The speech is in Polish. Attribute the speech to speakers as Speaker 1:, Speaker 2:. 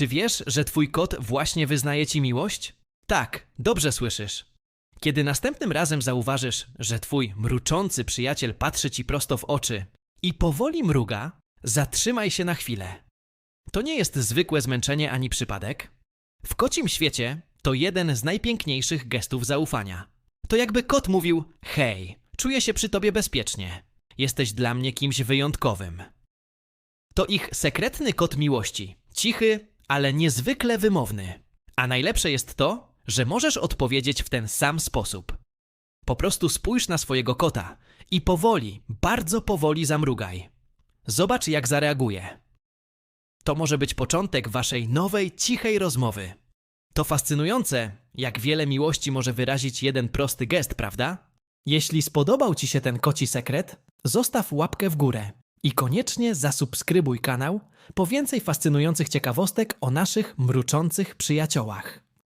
Speaker 1: Czy wiesz, że twój kot właśnie wyznaje ci miłość? Tak, dobrze słyszysz. Kiedy następnym razem zauważysz, że twój mruczący przyjaciel patrzy ci prosto w oczy i powoli mruga, zatrzymaj się na chwilę. To nie jest zwykłe zmęczenie ani przypadek. W kocim świecie to jeden z najpiękniejszych gestów zaufania. To jakby kot mówił: Hej, czuję się przy tobie bezpiecznie. Jesteś dla mnie kimś wyjątkowym. To ich sekretny kot miłości. Cichy, ale niezwykle wymowny. A najlepsze jest to, że możesz odpowiedzieć w ten sam sposób. Po prostu spójrz na swojego kota i powoli, bardzo powoli zamrugaj. Zobacz, jak zareaguje. To może być początek waszej nowej, cichej rozmowy. To fascynujące, jak wiele miłości może wyrazić jeden prosty gest, prawda? Jeśli spodobał Ci się ten koci sekret, zostaw łapkę w górę i koniecznie zasubskrybuj kanał po więcej fascynujących ciekawostek o naszych mruczących przyjaciołach.